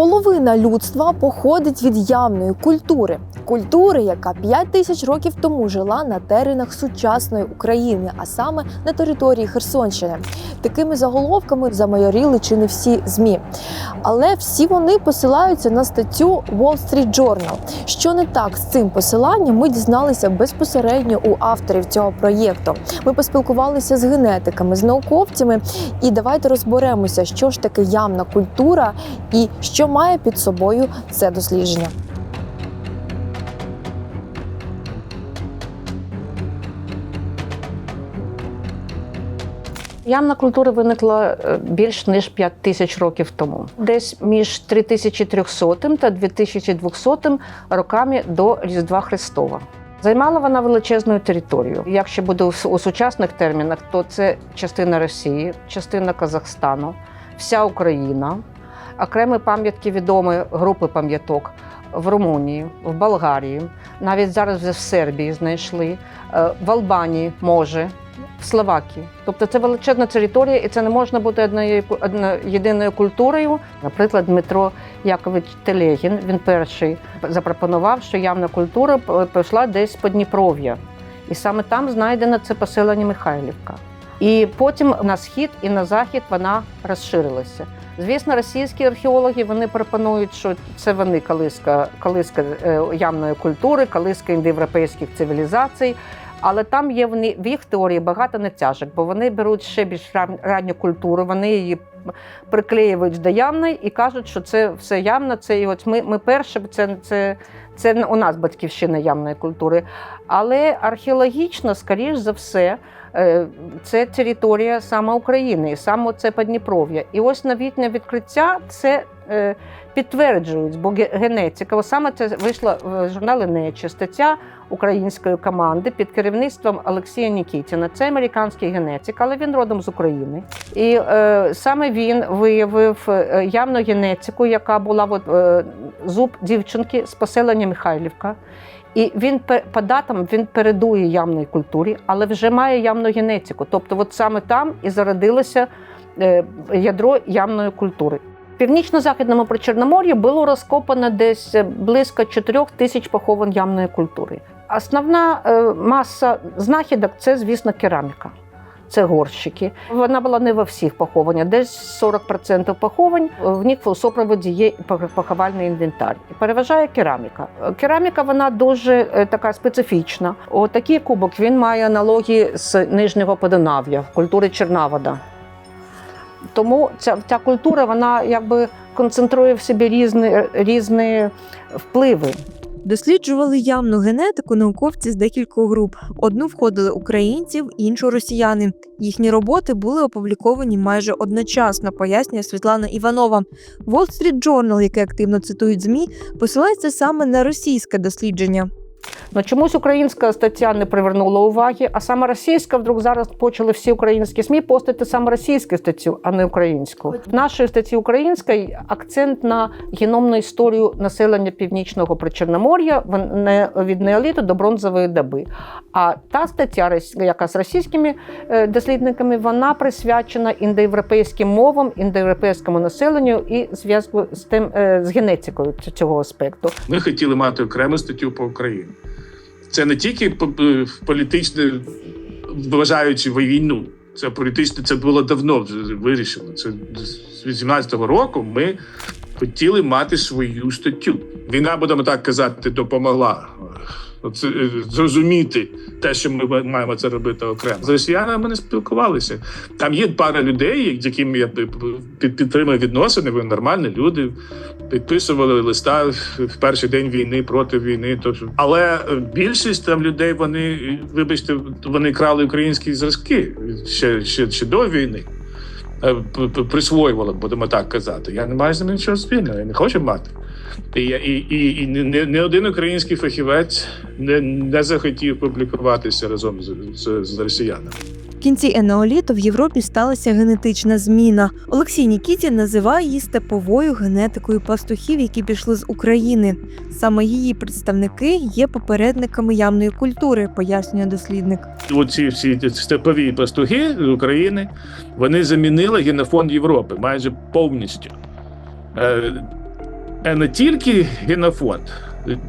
Половина людства походить від явної культури, культури, яка 5 тисяч років тому жила на теренах сучасної України, а саме на території Херсонщини. Такими заголовками замайоріли чи не всі змі. Але всі вони посилаються на статтю Wall Street Journal. Що не так з цим посиланням, ми дізналися безпосередньо у авторів цього проєкту. Ми поспілкувалися з генетиками, з науковцями, і давайте розберемося, що ж таке явна культура і що має під собою це дослідження. Ямна культура виникла е, більш ніж 5 тисяч років тому, десь між 3300 та 2200 роками до Різдва Христова. Займала вона величезну територію. Якщо буде у сучасних термінах, то це частина Росії, частина Казахстану, вся Україна, окремі пам'ятки відомі групи пам'яток в Румунії, в Болгарії, навіть зараз вже в Сербії знайшли, е, в Албанії може, Словакії. Тобто це величезна територія, і це не можна бути однією єдиною культурою. Наприклад, Дмитро Якович Телегін, він перший запропонував, що явна культура пішла десь по Дніпров'я. І саме там знайдено це поселення Михайлівка. І потім на схід і на захід вона розширилася. Звісно, російські археологи вони пропонують, що це вони колиска, колиска е, ямної культури, колиска індоєвропейських цивілізацій. Але там є в їх теорії багато натяжок, бо вони беруть ще більш ранню культуру, вони її приклеюють до явної і кажуть, що це все явно. Це і от ми, ми перші, це, це, це у нас батьківщина ямної культури. Але археологічно, скоріш за все, е, це територія саме України, саме це Подніпров'я. І ось новітнє відкриття це. Підтверджують, бо генетика, саме це вийшла в журналі Нече стаття української команди під керівництвом Олексія Нікітіна. Це американський генетик, але він родом з України. І е, саме він виявив е, явну генетику, яка була от, е, зуб дівчинки з поселення Михайлівка. І він по датам він передує явної культурі, але вже має явну генетику. Тобто, от саме там і зародилося е, ядро явної культури. Північно-західному Причорномор'ї було розкопано десь е, близько 4 тисяч поховань ямної культури. Основна е, маса знахідок це, звісно, кераміка. Це горщики. Вона була не во всіх похованнях, десь 40% поховань. В них в супроводі є поховальний інвентар. Переважає кераміка. Е, Кераміка вона дуже е, така специфічна. Отакий кубок він має аналогії з нижнього Подонав'я, культури Чернавода. Тому ця, ця культура вона якби концентрує в собі різні, різні впливи. Досліджували явну генетику науковці з декількох груп. Одну входили українці, іншу росіяни. Їхні роботи були опубліковані майже одночасно, пояснює Світлана Іванова. Wall Street Journal, яке активно цитують ЗМІ, посилається саме на російське дослідження. Ну чомусь українська стаття не привернула уваги, а саме російська вдруг зараз почали всі українські СМІ постити саме російську статтю, а не українську. В нашій статті українській акцент на геномну історію населення північного причорномор'я не- від неоліту до бронзової доби. А та стаття, рос- яка з російськими е, дослідниками, вона присвячена індоєвропейським мовам, індоєвропейському населенню і зв'язку з тим е, з генетикою цього аспекту. Ми хотіли мати окрему статтю по Україні. Це не тільки політичне, вважаючи війну. Це політичне, це було давно вже вирішено. Це з 18-го року ми хотіли мати свою статтю. Війна, будемо так казати, допомогла е, зрозуміти те, що ми маємо це робити окремо. З росіянами ми не спілкувалися. Там є пара людей, з якими я під- під- підтримую відносини, вони нормальні люди підписували листа в перший день війни проти війни. Але е, більшість там людей вони, вибачте, вони крали українські зразки ще, ще, ще до війни. Е, Присвоювали, будемо так казати. Я не маю з ним нічого спільного, я не хочу мати. І, і, і, і не один український фахівець не, не захотів публікуватися разом з, з, з росіянами. Кінці енеоліту в Європі сталася генетична зміна. Олексій Нікітін називає її степовою генетикою пастухів, які пішли з України. Саме її представники є попередниками явної культури, пояснює дослідник. Оці всі степові пастухи з України вони замінили генофонд Європи майже повністю. Е, е, не тільки генофонд,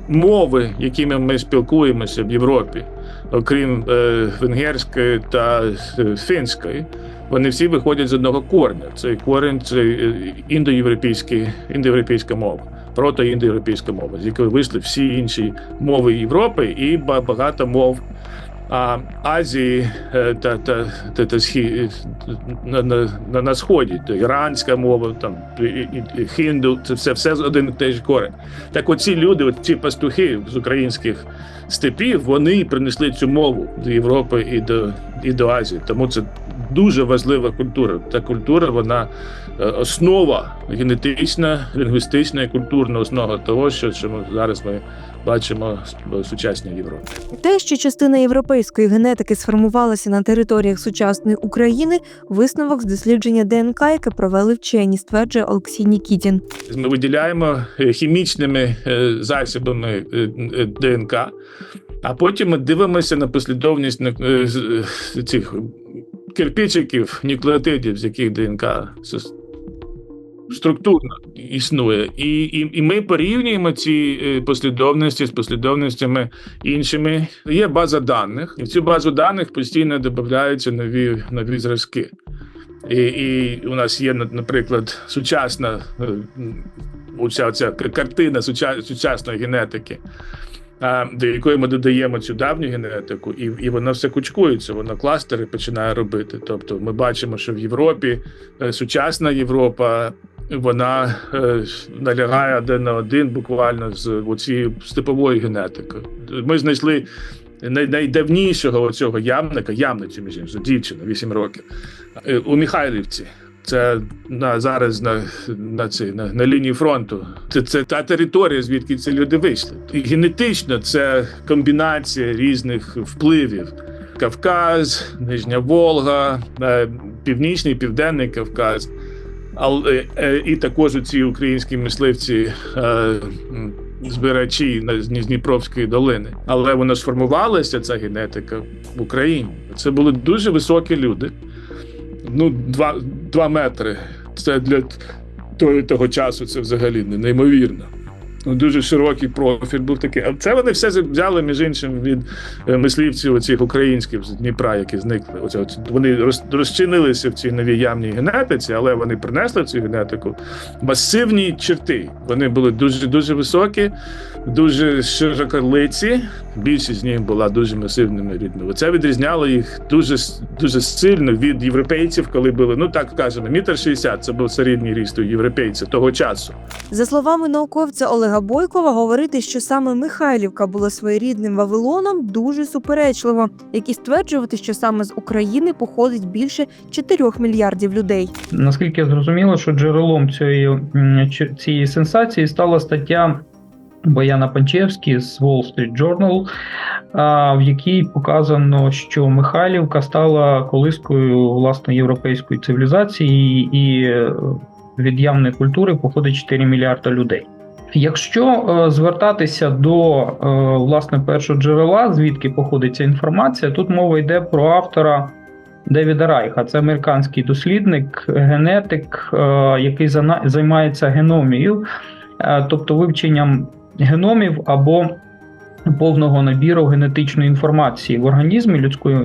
мови, якими ми спілкуємося в Європі, окрім е, венгерської та е, фінської, вони всі виходять з одного корня. Цей корінь це е, індоєвропейський, індоєвропейська мова, протоіндоєвропейська мова, з якої вийшли всі інші мови Європи і багато мов Азії е, та, та, та, та на, на, на, сході. То іранська мова, там і, і, хінду, це все, все з один і той ж корень. Так оці люди, от ці пастухи з українських степів, вони принесли цю мову до Європи і до, і до Азії. Тому це дуже важлива культура. Та культура, вона е, основа генетична, лінгвістична і культурна основа того, що, що ми зараз ми бачимо в сучасній Європі. Те, що частина європейської генетики сформувалася на територіях сучасної України, висновок з дослідження ДНК, яке провели вчені, стверджує Олексій Нікітін. Ми виділяємо е, хімічними е, засобами ДНК, а потім ми дивимося на послідовність е, е, цих кирпичиків, нуклеотидів, з яких ДНК структурно існує. І, і, і ми порівнюємо ці е, послідовності з послідовностями іншими. Є база даних, і в цю базу даних постійно додаються нові, нові зразки. І, і у нас є, наприклад, сучасна м, оця, картина сучасної генетики, до якої ми додаємо цю давню генетику, і, і вона все кучкується, вона кластери починає робити. Тобто ми бачимо, що в Європі е, сучасна Європа. Вона е, налягає один на один буквально з оцією степовою генетикою. Ми знайшли най- найдавнішого цього ямника, ямницю, між іншим, дівчина, 8 років, е, у Михайлівці. Це на зараз на, на, цій, на, на лінії фронту. Це, це та територія, звідки ці люди вийшли. І генетично це комбінація різних впливів. Кавказ, Нижня Волга, е, Північний, Південний Кавказ. Але е, і також ці українські мисливці, е, збирачі з Дніпровської долини. Але вона сформувалася, ця генетика в Україні. Це були дуже високі люди. Ну, два, два метри. Це для того, того часу це взагалі не- неймовірно. Ну, Дуже широкий профіль був такий. А це вони все взяли, між іншим, від е, мисливців оцих українських з Дніпра, які зникли. Оце, от, вони роз, розчинилися в цій новій ямній генетиці, але вони принесли цю генетику масивні черти. Вони були дуже дуже високі, дуже широколиці. Більшість з них була дуже масивними людьми. Це відрізняло їх дуже дуже сильно від європейців, коли були, ну так скажемо, метр шістдесят. Це був середній ріст у європейця того часу. За словами науковця Олега Бойкова, говорити, що саме Михайлівка була своєрідним Вавилоном, дуже суперечливо, як і стверджувати, що саме з України походить більше 4 мільярдів людей. Наскільки зрозуміло, що джерелом цієї, цієї сенсації стала стаття Бояна Панчевський з Wall Street Journal, в якій показано, що Михайлівка стала колискою власне європейської цивілізації, і е, від явної культури походить 4 мільярда людей. Якщо е, звертатися до е, власне першого джерела, звідки походить ця інформація, тут мова йде про автора Девіда Райха. Це американський дослідник, генетик, е, який займається геномією, тобто вивченням геномів або повного набіру генетичної інформації в організмі людської.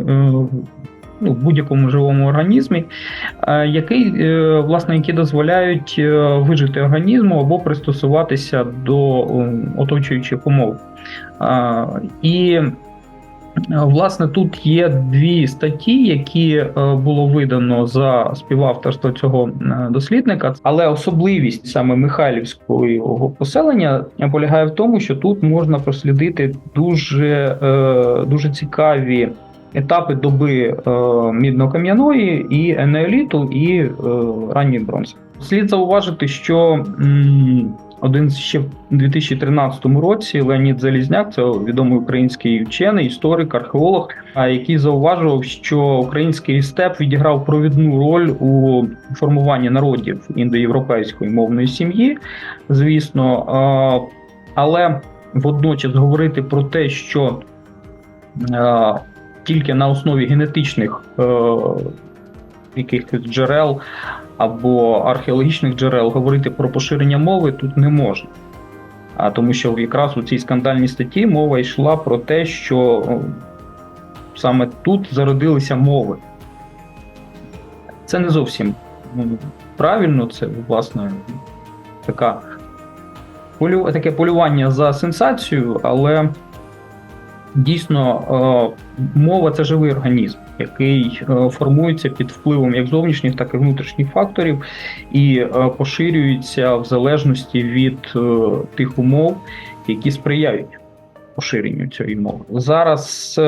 Ну, в будь-якому живому організмі, е, який, е, власне, які дозволяють е, вижити організму або пристосуватися до оточуючих умов. І Власне, тут є дві статті, які було видано за співавторство цього дослідника, але особливість саме Михайлівського поселення полягає в тому, що тут можна прослідити дуже, дуже цікаві етапи доби е, мідно-кам'яної і енеоліту, і е, ранньої бронзи. Слід зауважити, що один ще в 2013 році Леонід Залізняк, це відомий український вчений, історик, археолог, який зауважував, що український степ відіграв провідну роль у формуванні народів індоєвропейської мовної сім'ї, звісно, але водночас говорити про те, що а, тільки на основі генетичних е, якихось джерел або археологічних джерел говорити про поширення мови тут не можна. А тому що якраз у цій скандальній статті мова йшла про те, що саме тут зародилися мови. Це не зовсім правильно, це власне така таке полювання за сенсацією, але дійсно е, мова це живий організм, який е, формується під впливом як зовнішніх, так і внутрішніх факторів, і е, поширюється в залежності від тих умов, які сприяють поширенню цієї мови. Зараз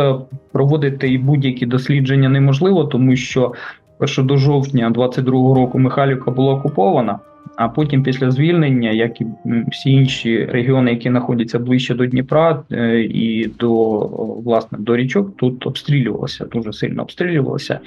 проводити і будь-які дослідження неможливо, тому що перше до жовтня 22-го року Михайлівка була окупована. А потім, після звільнення, як і всі інші регіони, які знаходяться ближче до Дніпра е, і до власне до річок, тут обстрілювалося, дуже сильно обстрілювалося.